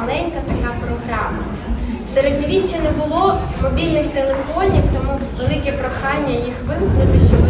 маленька така програма. В середньовіччі не було мобільних телефонів, тому велике прохання їх вимкнути, щоб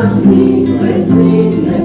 Темна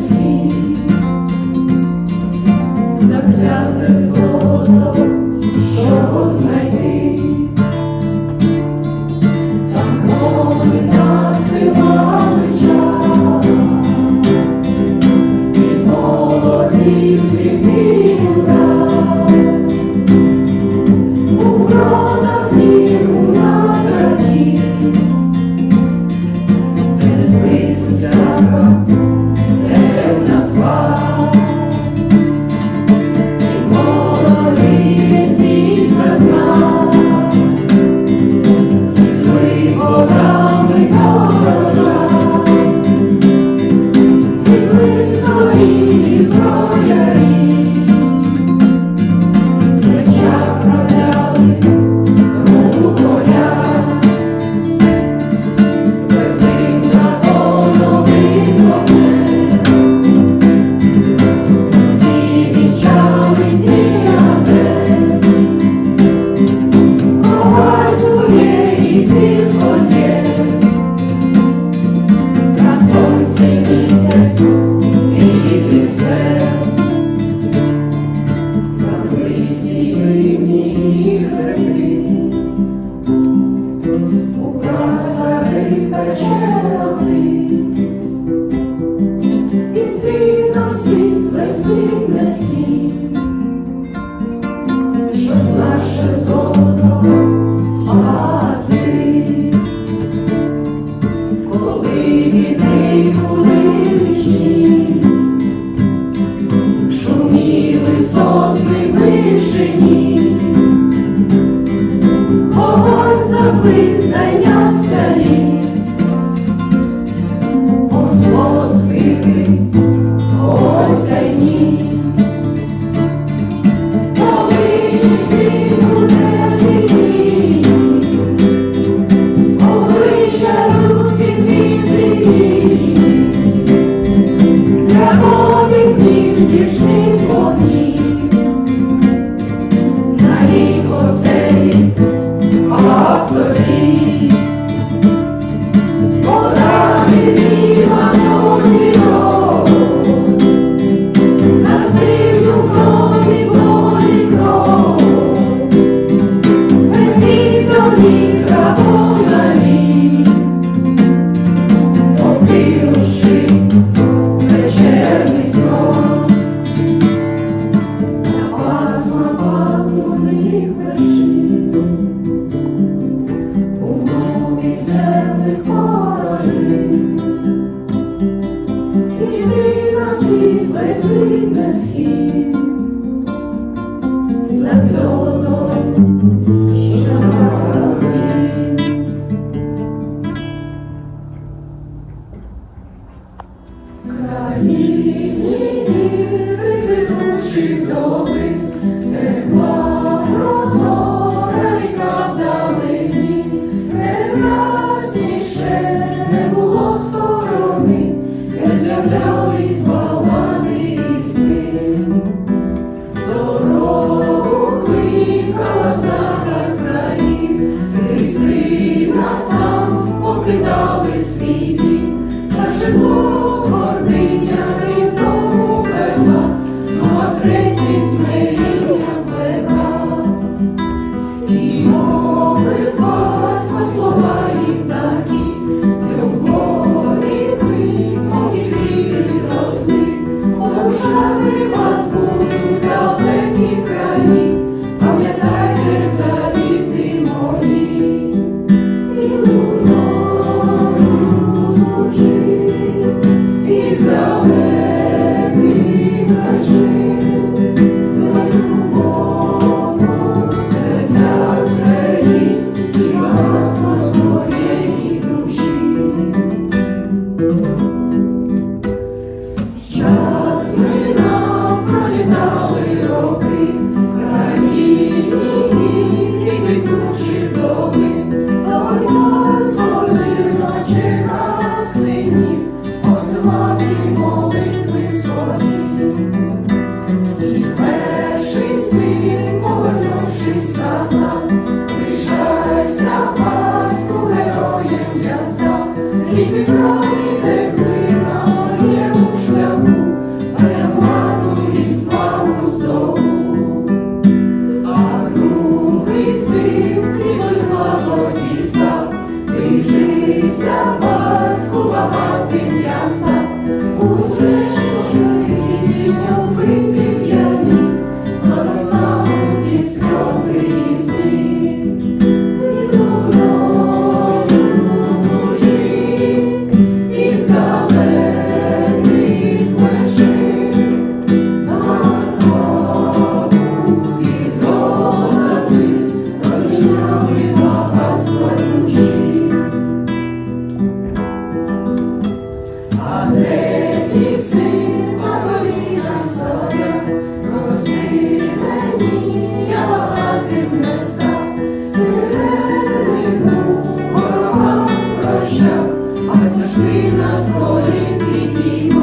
Хай вершина з колін підійме.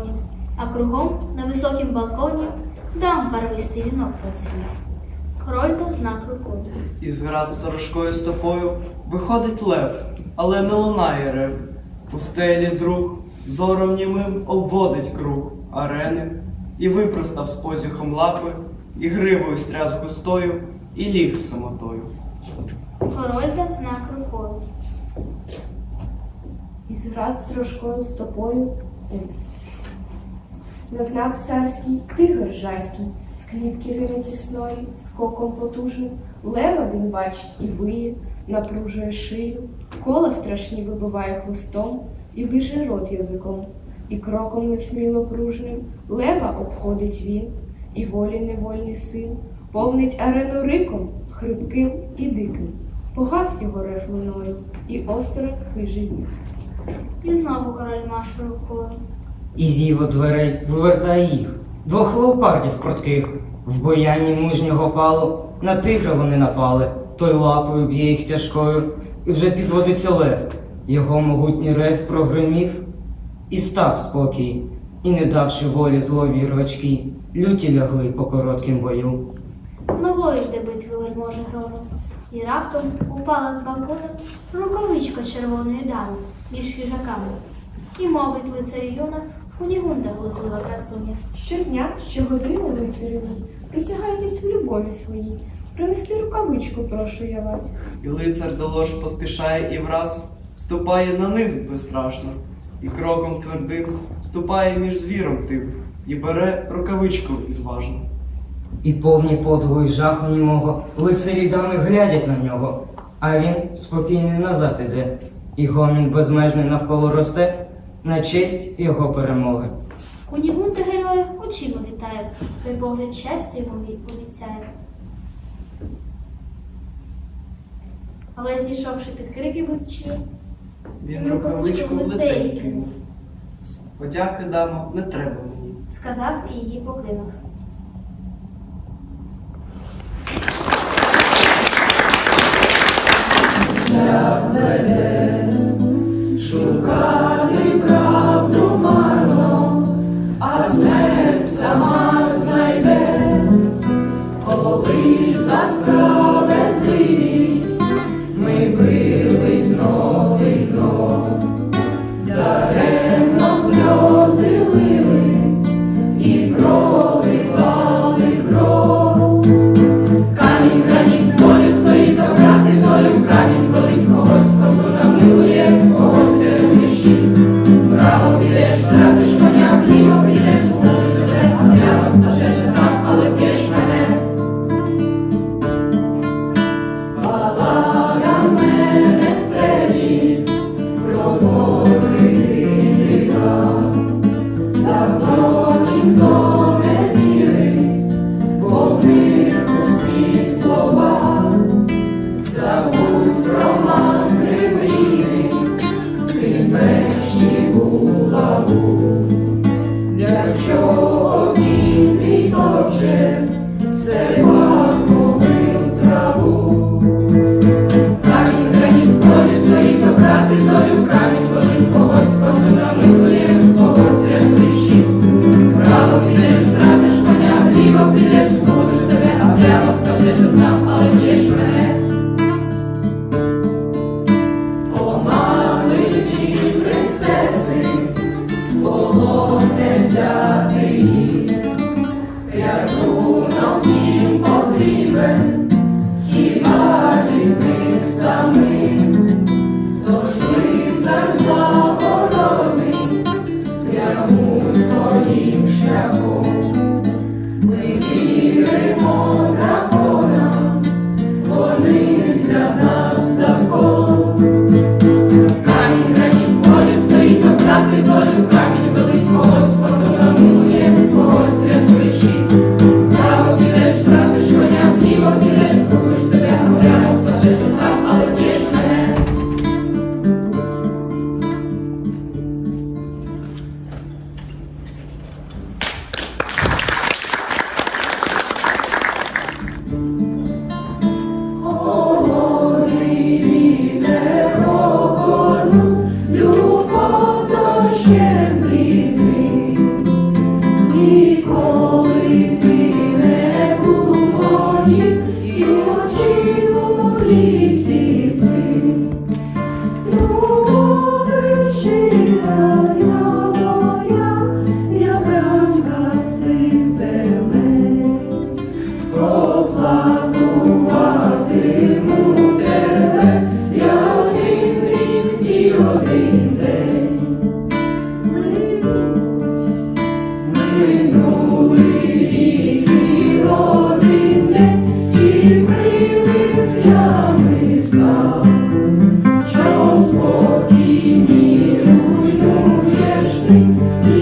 долоні, а кругом на високім балконі дам барвистий вінок працює. Король дав знак рукою. Із град сторожкою стопою виходить лев, але не лунає рев. У стелі друг зором німим обводить круг арени і випростав з позіхом лапи, і гривою стряс густою, і ліг самотою. Король дав знак рукою. Із град сторожкою стопою на знак царський тигр жаський, з клітки рине тісної, скоком потужним, лева він бачить і виє, напружує шию, кола страшні вибиває хвостом і лиже рот язиком, і кроком несміло пружним лева обходить він, і волі невольний син, повнить арену риком, хрипким і диким. Погас його рефлиною і осторонь хижий. І знову король Маш рукою і його дверей вивертає їх. Двох леопардів крутких, в бояні мужнього палу, на тигра вони напали, той лапою б'є їх тяжкою, і вже підводиться лев. Його могутній рев прогримів і став спокій, і, не давши волі злові рвачки, люті лягли по коротким бою. Нової ж де битви вельможе грору, і раптом упала з балкона рукавичка червоної дами між хижаками, і мовить лицар юна. Кунігунда глузлива красуня. Щодня, щогодини, лицарю мій, присягайтесь в любові своїй. Принести рукавичку, прошу я вас. І лицар до лож поспішає і враз ступає на низ безстрашно, і кроком твердим ступає між звіром тим, і бере рукавичку відважно. І повні подву й жаху німого, лицарі дами глядять на нього, а він спокійний назад іде, і гомін безмежний навколо росте на честь його перемоги. Кунігунда героя очима вітає, той погляд щастя йому обіцяє. Але зійшовши під крики гучні, Він рукавичку в лице їй кинув. Подяки, дамо, не треба мені. сказав і її покинув. Шукати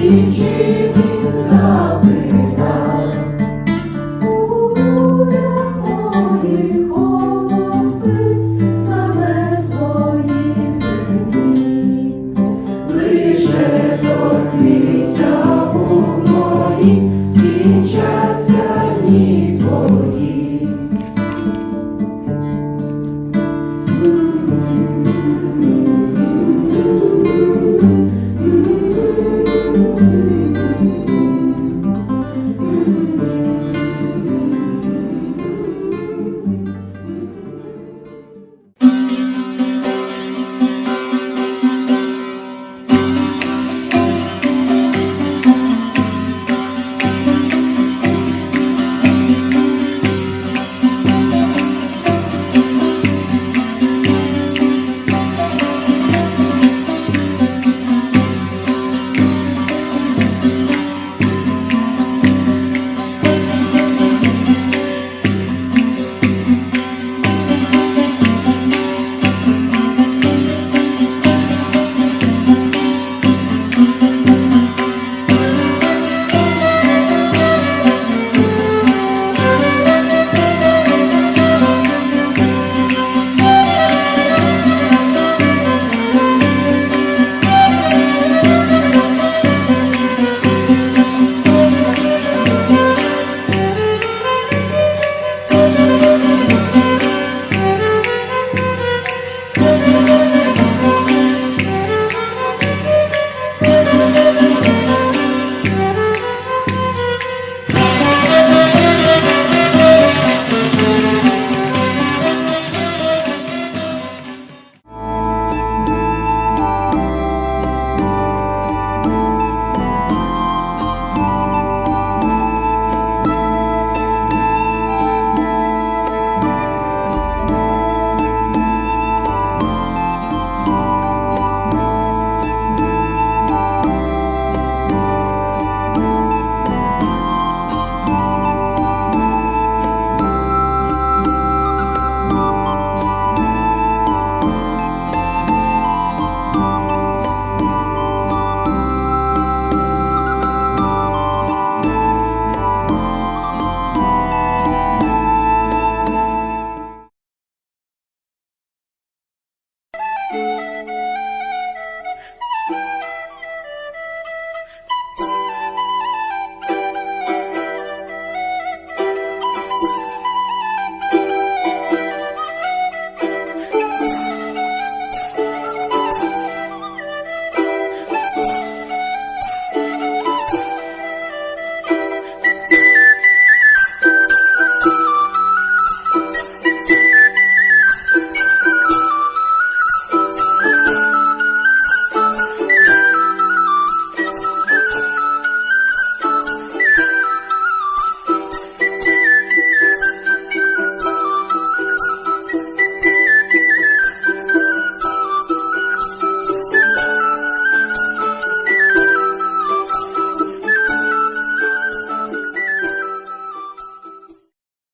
Ele te